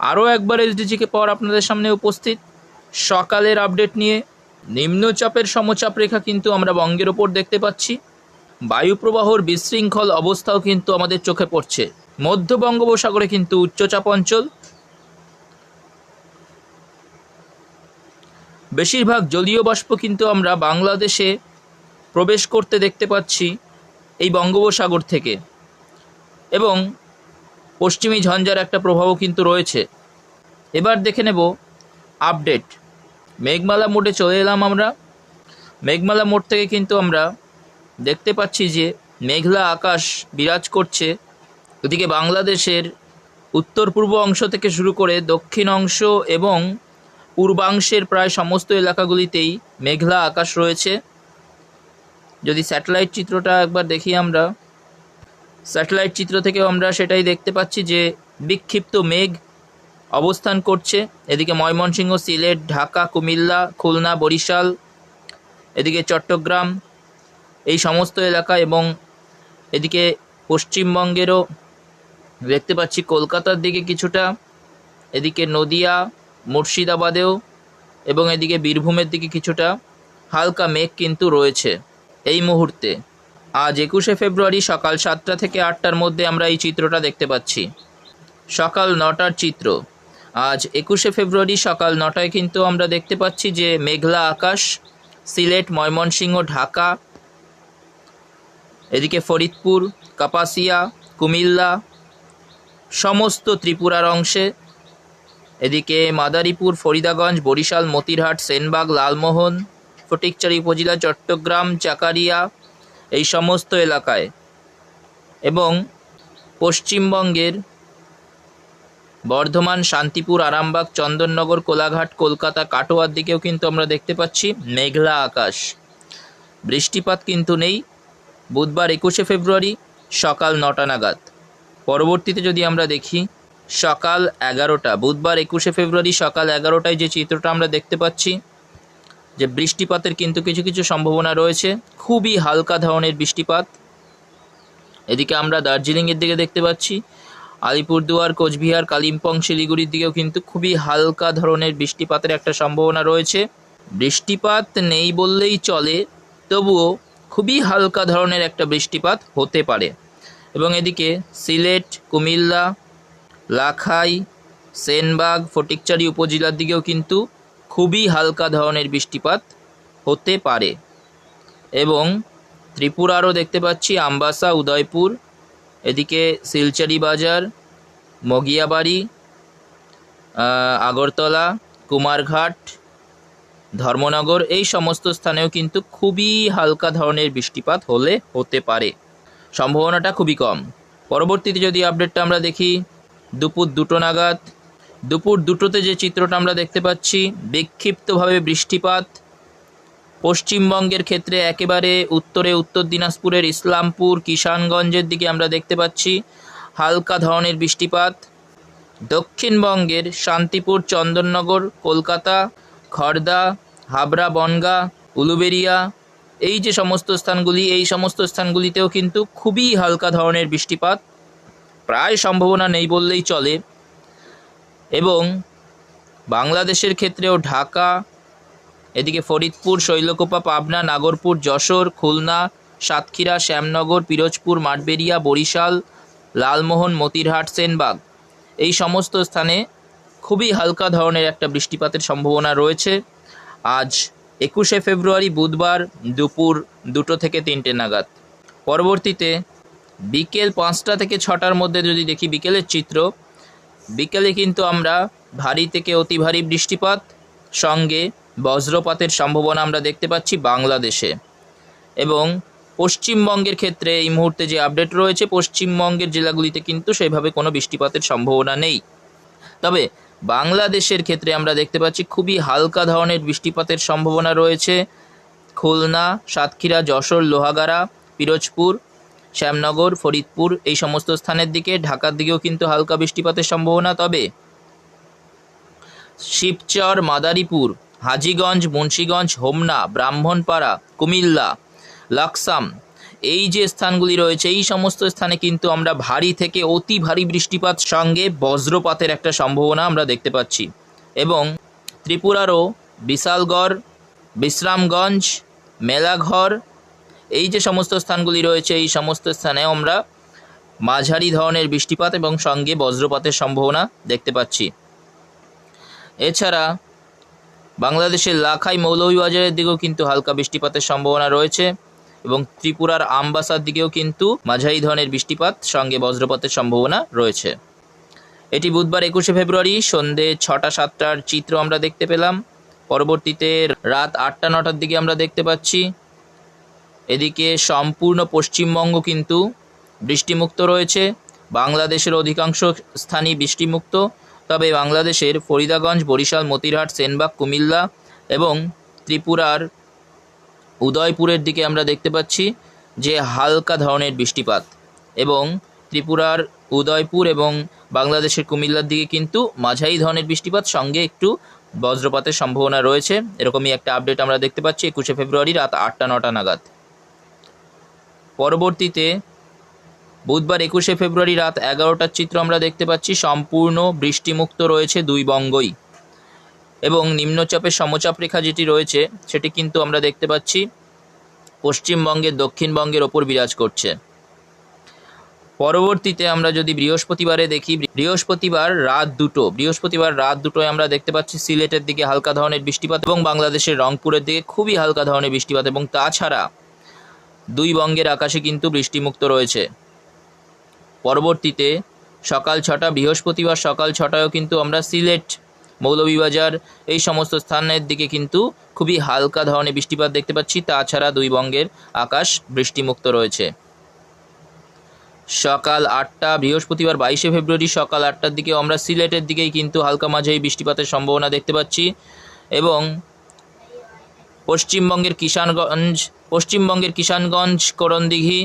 আরও একবার এসডিজিকে পাওয়ার আপনাদের সামনে উপস্থিত। সকালের আপডেট নিয়ে নিম্নচাপের সমচাপ রেখা কিন্তু আমরা বঙ্গের ওপর দেখতে পাচ্ছি। বায়ুপ্রবাহর বিশৃঙ্খল অবস্থাও কিন্তু আমাদের চোখে পড়ছে। মধ্য বঙ্গোপসাগরে কিন্তু উচ্চচাপ অঞ্চল। বেশিরভাগ জলীয় বাষ্প কিন্তু আমরা বাংলাদেশে প্রবেশ করতে দেখতে পাচ্ছি এই বঙ্গোপসাগর থেকে। এবং পশ্চিমী ঝঞ্ঝার একটা প্রভাবও কিন্তু রয়েছে। এবার দেখে নেব আপডেট। মেঘমালা মোড়ে চলে এলাম আমরা। মেঘমালা মোড় থেকে কিন্তু আমরা দেখতে পাচ্ছি যে মেঘলা আকাশ বিরাজ করছে। ওদিকে বাংলাদেশের উত্তর পূর্ব অংশ থেকে শুরু করে দক্ষিণ অংশ এবং পূর্বাংশের প্রায় সমস্ত এলাকাগুলিতেই মেঘলা আকাশ রয়েছে। যদি স্যাটেলাইট চিত্রটা একবার দেখি আমরা। স্যাটেলাইট চিত্র থেকেও আমরা সেটাই দেখতে পাচ্ছি যে বিক্ষিপ্ত মেঘ অবস্থান করছে। এদিকে ময়মনসিংহ, সিলেট, ঢাকা, কুমিল্লা, খুলনা, বরিশাল, এদিকে চট্টগ্রাম, এই সমস্ত এলাকা এবং এদিকে পশ্চিমবঙ্গেরও দেখতে পাচ্ছি কলকাতার দিকে কিছুটা, এদিকে নদিয়া, মুর্শিদাবাদেও এবং এদিকে বীরভূমের দিকে কিছুটা হালকা মেঘ কিন্তু রয়েছে এই মুহূর্তে। আজ একুশে ফেব্রুয়ারি সকাল সাতটা থেকে আটটার মধ্যে আমরা এই চিত্রটা দেখতে পাচ্ছি। সকাল নটার চিত্র। আজ একুশে ফেব্রুয়ারি সকাল নটায় কিন্তু আমরা দেখতে পাচ্ছি যে মেঘলা আকাশ, সিলেট, ময়মনসিংহ, ঢাকা, এদিকে ফরিদপুর, কাপাসিয়া, কুমিল্লা, সমস্ত ত্রিপুরার অংশে, এদিকে মাদারীপুর, ফরিদাগঞ্জ, বরিশাল, মতিরহাট, সেনবাগ, লালমোহন, ফটিকচারি উপজেলা, চট্টগ্রাম, চাকারিয়া এই সমস্ত এলাকায়। এবং পশ্চিমবঙ্গের বর্ধমান, শান্তিপুর, আরামবাগ, চন্দননগর, কোলাঘাট, কলকাতা, কাটোয়ার দিকেও কিন্তু আমরা দেখতে পাচ্ছি মেঘলা আকাশ। বৃষ্টিপাত কিন্তু নেই। বুধবার একুশে ফেব্রুয়ারি সকাল নটা নাগাদ। পরবর্তীতে যদি আমরা দেখি, সকাল এগারোটা, বুধবার একুশে ফেব্রুয়ারি সকাল এগারোটায় যে চিত্রটা আমরা দেখতে পাচ্ছি যে বৃষ্টিপাতের কিন্তু কিছু কিছু সম্ভাবনা রয়েছে। খুবই হালকা ধরনের বৃষ্টিপাত। এদিকে আমরা দার্জিলিংয়ের দিকে দেখতে পাচ্ছি। আলিপুরদুয়ার, কোচবিহার, কালিম্পং, শিলিগুড়ির দিকেও কিন্তু খুবই হালকা ধরনের বৃষ্টিপাতের একটা সম্ভাবনা রয়েছে। বৃষ্টিপাত নেই বললেই চলে, তবুও খুবই হালকা ধরনের একটা বৃষ্টিপাত হতে পারে। এবং এদিকে সিলেট, কুমিল্লা, লাখাই, সেনবাগ, ফটিকচারি উপজেলার দিকেও কিন্তু খুবই হালকা ধরনের বৃষ্টিপাত হতে পারে। এবং ত্রিপুরারও দেখতে পাচ্ছি আমবাসা, উদয়পুর, এদিকে শিলচরি বাজার, মগিয়াবাড়ি আগরতলা, কুমারঘাট, ধর্মনগর, এই সমস্ত স্থানেও কিন্তু খুবই হালকা ধরনের বৃষ্টিপাত হলে হতে পারে। সম্ভাবনাটা খুবই কম। পরবর্তীতে যদি আপডেটটা আমরা দেখি, দুপুর দুটো নাগাদ দুপুর দুটোতে যে চিত্রটা আমরা দেখতে পাচ্ছি, বিক্ষিপ্তভাবে বৃষ্টিপাত। পশ্চিমবঙ্গের ক্ষেত্রে একেবারে উত্তরে উত্তর দিনাজপুরের ইসলামপুর, কিষানগঞ্জের দিকে আমরা দেখতে পাচ্ছি হালকা ধরনের বৃষ্টিপাত। দক্ষিণবঙ্গের শান্তিপুর, চন্দননগর, কলকাতা খড়দা হাবড়া, বনগা, উলুবেরিয়া, এই যে সমস্ত স্থানগুলি, এই সমস্ত স্থানগুলিতেও কিন্তু খুবই হালকা ধরনের বৃষ্টিপাত। প্রায় সম্ভাবনা নেই বললেই চলে। এবং বাংলাদেশের ক্ষেত্রেও ঢাকা, এদিকে ফরিদপুর, শৈলকোপা, পাবনা, নাগরপুর, যশোর, খুলনা, সাতক্ষীরা, শ্যামনগর, পিরোজপুর, মাঠবেড়িয়া, বরিশাল, লালমোহন, মতিরহাট, সেনবাগ। এই সমস্ত স্থানে খুবই হালকা ধরনের একটা বৃষ্টিপাতের সম্ভাবনা রয়েছে। আজ একুশে ফেব্রুয়ারি বুধবার দুপুর দুটো থেকে তিনটে নাগাদ। পরবর্তীতে বিকেল পাঁচটা থেকে ছটার মধ্যে যদি দেখি বিকেলের চিত্র বিকেলে কিন্তু আমরা ভারী থেকে অতি ভারী বৃষ্টিপাত, সঙ্গে বজ্রপাতের সম্ভাবনা আমরা দেখতে পাচ্ছি বাংলাদেশে। এবং পশ্চিমবঙ্গের ক্ষেত্রে এই মুহূর্তে যে আপডেট রয়েছে, পশ্চিমবঙ্গের জেলাগুলিতে কিন্তু সেভাবে কোনো বৃষ্টিপাতের সম্ভাবনা নেই। তবে বাংলাদেশের ক্ষেত্রে আমরা দেখতে পাচ্ছি খুবই হালকা ধরনের বৃষ্টিপাতের সম্ভাবনা রয়েছে। খুলনা, সাতক্ষীরা, যশোর, লোহাগাড়া, পিরোজপুর শ্যামনগর, ফরিদপুর, এই সমস্ত স্থানের দিকে ঢাকার দিকেও কিন্তু হালকা বৃষ্টিপাতের সম্ভাবনা। তবে শিবচর, মাদারীপুর, হাজীগঞ্জ, মুন্সীগঞ্জ, হোমনা, ব্রাহ্মণপাড়া, কুমিল্লা, লাকসাম, এই যে স্থানগুলি রয়েছে, এই সমস্ত স্থানে কিন্তু আমরা ভারী থেকে অতি ভারী বৃষ্টিপাত সঙ্গে বজ্রপাতের একটা সম্ভাবনা আমরা দেখতে পাচ্ছি। এবং ত্রিপুরারও বিশালগড়, বিশ্রামগঞ্জ, মেলাঘর এই যে সমস্ত স্থানগুলি রয়েছে, এই সমস্ত স্থানে আমরা মাঝারি ধরনের বৃষ্টিপাত এবং সঙ্গে বজ্রপাতের সম্ভাবনা দেখতে পাচ্ছি। এছাড়া বাংলাদেশের লাখাই মৌলভীবাজারের দিকেও কিন্তু হালকা বৃষ্টিপাতের সম্ভাবনা রয়েছে এবং ত্রিপুরার আমবাসার দিকেও কিন্তু মাঝারি ধরনের বৃষ্টিপাত, সঙ্গে বজ্রপাতের সম্ভাবনা রয়েছে। এটি বুধবার একুশে ফেব্রুয়ারি, সন্ধে ছটা সাতটার চিত্র আমরা দেখতে পেলাম। পরবর্তীতে রাত আটটা নটার দিকে আমরা দেখতে পাচ্ছি। এদিকে সম্পূর্ণ পশ্চিমবঙ্গ কিন্তু বৃষ্টিমুক্ত রয়েছে। বাংলাদেশের অধিকাংশ স্থানই বৃষ্টিমুক্ত। তবে বাংলাদেশের ফরিদাগঞ্জ, বরিশাল, মতিরহাট, সেনবাগ, কুমিল্লা এবং ত্রিপুরার উদয়পুরের দিকে আমরা দেখতে পাচ্ছি যে হালকা ধরনের বৃষ্টিপাত এবং ত্রিপুরার উদয়পুর এবং বাংলাদেশের কুমিল্লার দিকে কিন্তু মাঝারি ধরনের বৃষ্টিপাত, সঙ্গে একটু বজ্রপাতের সম্ভাবনা রয়েছে। এরকমই একটা আপডেট আমরা দেখতে পাচ্ছি একুশে ফেব্রুয়ারি রাত আটটা নটা নাগাদ। পরবর্তীতে বুধবার একুশে ফেব্রুয়ারি রাত এগারোটার চিত্র আমরা দেখতে পাচ্ছি, সম্পূর্ণ বৃষ্টিমুক্ত রয়েছে দুই বঙ্গই এবং নিম্নচাপের সমচাপ রেখা যেটি রয়েছে, সেটি কিন্তু আমরা দেখতে পাচ্ছি, পশ্চিমবঙ্গের, দক্ষিণবঙ্গের ওপর বিরাজ করছে। পরবর্তীতে আমরা যদি বৃহস্পতিবারে দেখি, বৃহস্পতিবার রাত দুটো, বৃহস্পতিবার রাত দুটোয় আমরা দেখতে পাচ্ছি সিলেটের দিকে হালকা ধরনের বৃষ্টিপাত এবং বাংলাদেশের রংপুরের দিকে খুবই হালকা ধরনের বৃষ্টিপাত এবং তাছাড়া দুই বঙ্গের আকাশে কিন্তু বৃষ্টিমুক্ত রয়েছে। পরবর্তীতে সকাল ছটা, বৃহস্পতিবার সকাল ছটায়ও কিন্তু আমরা সিলেট মৌলভীবাজার এই সমস্ত স্থানের দিকে কিন্তু খুবই হালকা ধরনের বৃষ্টিপাত দেখতে পাচ্ছি। তাছাড়া দুই বঙ্গের আকাশ বৃষ্টিমুক্ত রয়েছে। সকাল আটটা, বৃহস্পতিবার বাইশে ফেব্রুয়ারি সকাল আটটার দিকে আমরা সিলেটের দিকেই কিন্তু হালকা মাঝারি বৃষ্টিপাতের সম্ভাবনা দেখতে পাচ্ছি। এবং পশ্চিমবঙ্গের কিষানগঞ্জ পশ্চিমবঙ্গের কিষানগঞ্জ, করণদিঘি,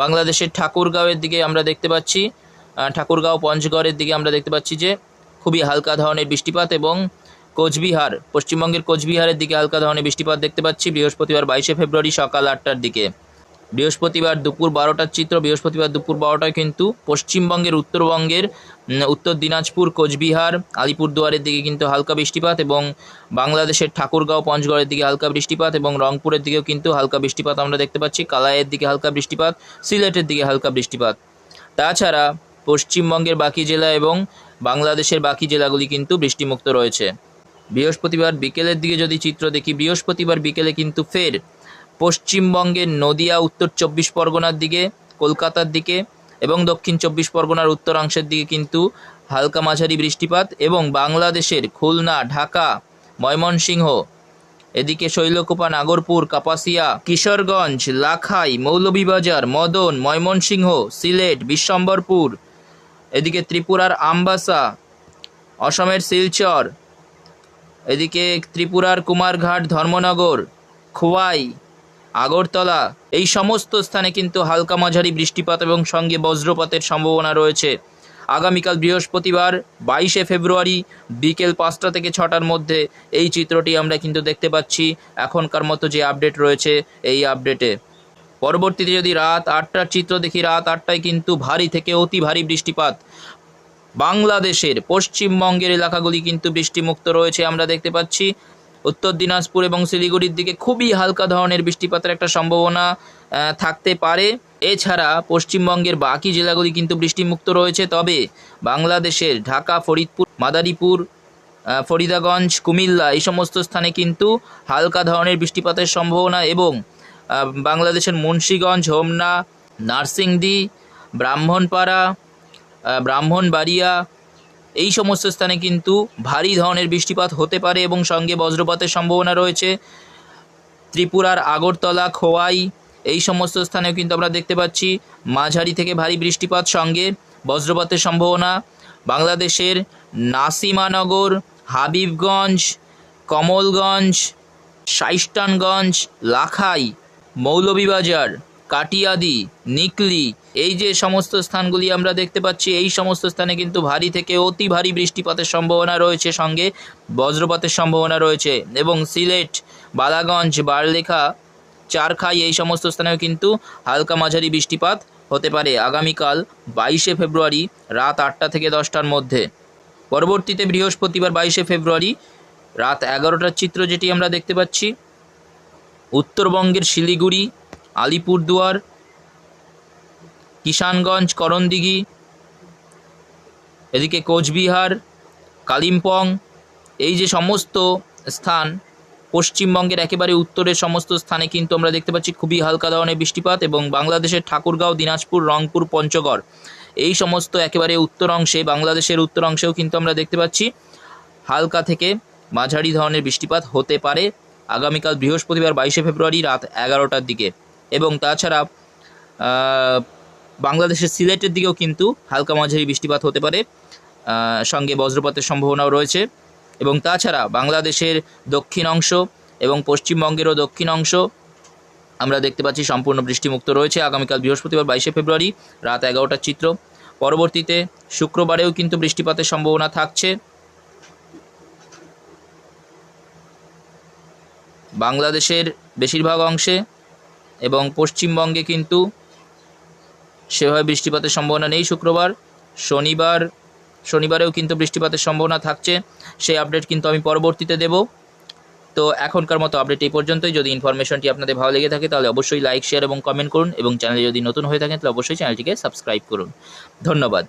বাংলাদেশের ঠাকুরগাঁওয়ের দিকে আমরা দেখতে পাচ্ছি ঠাকুরগাঁও, পঞ্চগড়ের দিকে আমরা দেখতে পাচ্ছি যে খুবই হালকা ধরনের বৃষ্টিপাত এবং কোচবিহার, পশ্চিমবঙ্গের কোচবিহারের দিকে হালকা ধরনের বৃষ্টিপাত দেখতে পাচ্ছি বৃহস্পতিবার বাইশে ফেব্রুয়ারি সকাল আটটার দিকে। বৃহস্পতিবার দুপুর বারোটার চিত্র, বৃহস্পতিবার দুপুর বারোটায় কিন্তু পশ্চিমবঙ্গের, উত্তরবঙ্গের উত্তর দিনাজপুর, কোচবিহার, আলিপুরদুয়ারের দিকে কিন্তু হালকা বৃষ্টিপাত এবং বাংলাদেশের ঠাকুরগাঁও, পঞ্চগড়ের দিকে হালকা বৃষ্টিপাত এবং রংপুরের দিকেও কিন্তু হালকা বৃষ্টিপাত আমরা দেখতে পাচ্ছি। কালাইয়ের দিকে হালকা বৃষ্টিপাত, সিলেটের দিকে হালকা বৃষ্টিপাত। তাছাড়া পশ্চিমবঙ্গের বাকি জেলা এবং বাংলাদেশের বাকি জেলাগুলি কিন্তু বৃষ্টিমুক্ত রয়েছে। বৃহস্পতিবার বিকেলের দিকে যদি চিত্র দেখি, বৃহস্পতিবার বিকেলে কিন্তু ফের পশ্চিমবঙ্গের নদিয়া, উত্তর চব্বিশ পরগনার দিকে, কলকাতার দিকে এবং দক্ষিণ চব্বিশ পরগনার উত্তরাংশের দিকে কিন্তু হালকা মাঝারি বৃষ্টিপাত এবং বাংলাদেশের খুলনা, ঢাকা, ময়মনসিংহ, এদিকে শৈলকুপা, নাগরপুর, কাপাসিয়া, কিশোরগঞ্জ, লাখাই, মৌলভীবাজার, মদন, ময়মনসিংহ, সিলেট, বিশ্বম্বরপুর, এদিকে ত্রিপুরার আমবাসা, অসমের শিলচর, এদিকে ত্রিপুরার কুমারঘাট, ধর্মনগর, খোয়াই আগরতলা। এই সমস্ত স্থানে কিন্তু হালকা মাঝারি বৃষ্টিপাত এবং সঙ্গে বজ্রপাতের সম্ভাবনা রয়েছে। আগামীকাল বৃহস্পতিবার, বাইশে ফেব্রুয়ারি, বিকেল পাঁচটা থেকে ছটার মধ্যে এই চিত্রটি আমরা কিন্তু দেখতে পাচ্ছি। এখনকার মতো যে আপডেট রয়েছে এই আপডেটে। পরবর্তীতে যদি রাত আটটার চিত্র দেখি, রাত আটটায় কিন্তু ভারী থেকে অতি ভারী বৃষ্টিপাত। বাংলাদেশের পশ্চিমবঙ্গের এলাকাগুলি কিন্তু বৃষ্টিমুক্ত রয়েছে, আমরা দেখতে পাচ্ছি। উত্তর দিনাজপুর এবং শিলিগুড়ির দিকে খুবই হালকা ধরনের বৃষ্টিপাতের একটা সম্ভাবনা থাকতে পারে। এছাড়া পশ্চিমবঙ্গের বাকি জেলাগুলি কিন্তু বৃষ্টিমুক্ত রয়েছে। তবে বাংলাদেশের ঢাকা, ফরিদপুর, মাদারীপুর ফরিদাগঞ্জ, কুমিল্লা এই সমস্ত স্থানে কিন্তু হালকা ধরনের বৃষ্টিপাতের সম্ভাবনা এবং বাংলাদেশের মুন্সীগঞ্জ, হোমনা, নার্সিংদি, ব্রাহ্মণপাড়া ব্রাহ্মণবাড়িয়া এই সমস্ত স্থানে কিন্তু ভারী ধরনের বৃষ্টিপাত হতে পারে এবং সঙ্গে বজ্রপাতের সম্ভাবনা রয়েছে। ত্রিপুরার আগরতলা, খোয়াই, এই সমস্ত স্থানেও কিন্তু আমরা দেখতে পাচ্ছি মাঝারি থেকে ভারী বৃষ্টিপাত সঙ্গে বজ্রপাতের সম্ভাবনা। বাংলাদেশের নাসিমানগর, হাবিবগঞ্জ, কমলগঞ্জ, শাইস্তানগঞ্জ, লাখাই, মৌলভীবাজার কাটিয়াদি, নিকলি, এই যে সমস্ত স্থানগুলি আমরা দেখতে পাচ্ছি, এই সমস্ত স্থানে কিন্তু ভারী থেকে অতি ভারী বৃষ্টিপাতের সম্ভাবনা রয়েছে সঙ্গে বজ্রপাতের সম্ভাবনা রয়েছে এবং সিলেট, বালাগঞ্জ, বারলেখা, চারখাই এই সমস্ত স্থানেও কিন্তু হালকা মাঝারি বৃষ্টিপাত হতে পারে আগামীকাল বাইশে ফেব্রুয়ারি রাত আটটা থেকে দশটার মধ্যে। পরবর্তীতে বৃহস্পতিবার বাইশে ফেব্রুয়ারি রাত এগারোটার চিত্র যেটি আমরা দেখতে পাচ্ছি, উত্তরবঙ্গের শিলিগুড়ি আলিপুরদুয়ার, কিষানগঞ্জ, করণদিঘি, এদিকে কোচবিহার, কালিম্পং, এই যে সমস্ত স্থান পশ্চিমবঙ্গের একেবারে উত্তরের সমস্ত স্থানে কিন্তু আমরা দেখতে পাচ্ছি খুবই হালকা ধরনের বৃষ্টিপাত এবং বাংলাদেশের ঠাকুরগাঁও, দিনাজপুর, রংপুর, পঞ্চগড় এই সমস্ত একেবারে উত্তর অংশে বাংলাদেশের উত্তর অংশেও কিন্তু আমরা দেখতে পাচ্ছি হালকা থেকে মাঝারি ধরনের বৃষ্টিপাত হতে পারে। আগামীকাল বৃহস্পতিবার বাইশে ফেব্রুয়ারি রাত এগারোটার দিকে। এবং তাছাড়া বাংলাদেশের সিলেটের দিকেও কিন্তু হালকা মাঝারি বৃষ্টিপাত হতে পারে সঙ্গে বজ্রপাতের সম্ভাবনাও রয়েছে। এবং তাছাড়া বাংলাদেশের দক্ষিণ অংশ এবং পশ্চিমবঙ্গেরও দক্ষিণ অংশ, আমরা দেখতে পাচ্ছি সম্পূর্ণ বৃষ্টিমুক্ত রয়েছে। আগামীকাল বৃহস্পতিবার বাইশে ফেব্রুয়ারি, রাত এগারোটার চিত্র। পরবর্তীতে শুক্রবারেও কিন্তু বৃষ্টিপাতের সম্ভাবনা থাকছে। বাংলাদেশের বেশিরভাগ অংশে এবং পশ্চিমবঙ্গে কিন্তু সেভাবে বৃষ্টিপাতের সম্ভাবনা নেই শুক্রবার। শনিবার, শনিবারেও কিন্তু বৃষ্টিপাতের সম্ভাবনা থাকছে। সেই আপডেট কিন্তু আমি পরবর্তীতে দেব। তো এখনকার মতো আপডেট এই পর্যন্তই। যদি ইনফরমেশনটি আপনাদের ভালো লেগে থাকে, তাহলে অবশ্যই লাইক শেয়ার এবং কমেন্ট করুন। এবং চ্যানেলে যদি নতুন হয়ে থাকেন, তাহলে অবশ্যই চ্যানেলটিকে সাবস্ক্রাইব করুন। ধন্যবাদ।